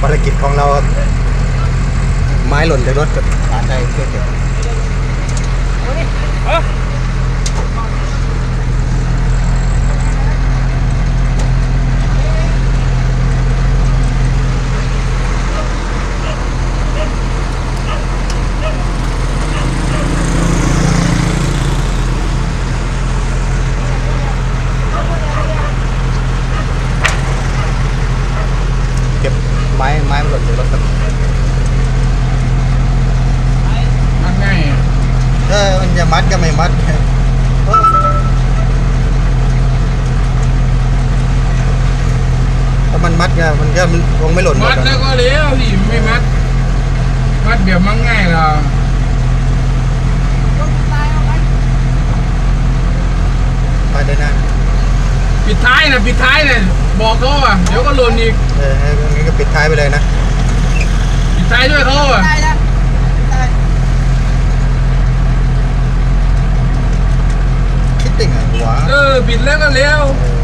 ภารกิจของเรา ไม้หล่นจากรถกับหาใจช่อเก็บ ไม้ไม้มันหล่นจากรถครับมันง่ายอะเออมันจะมัดก็ไม่มัดถ้ามันมัดก็มันก็คงไม่หล่นหมมัดดอะแล้วก็เลี้ยวดิไม่มัด มัดแบบมันง่ายเหรอไปได้หน้า ปิดท้ายนะปิดท้ายเลยบอกเขาอะเดี๋ยวก็หล่นอีกเอองั้นก็ปิดท้ายไปเลยนะ ปิดท้ายด้วยเขาอะได้แล้วได้คิดติ่งอะหัวเออปิดแล้วก็เลี้ยว เออ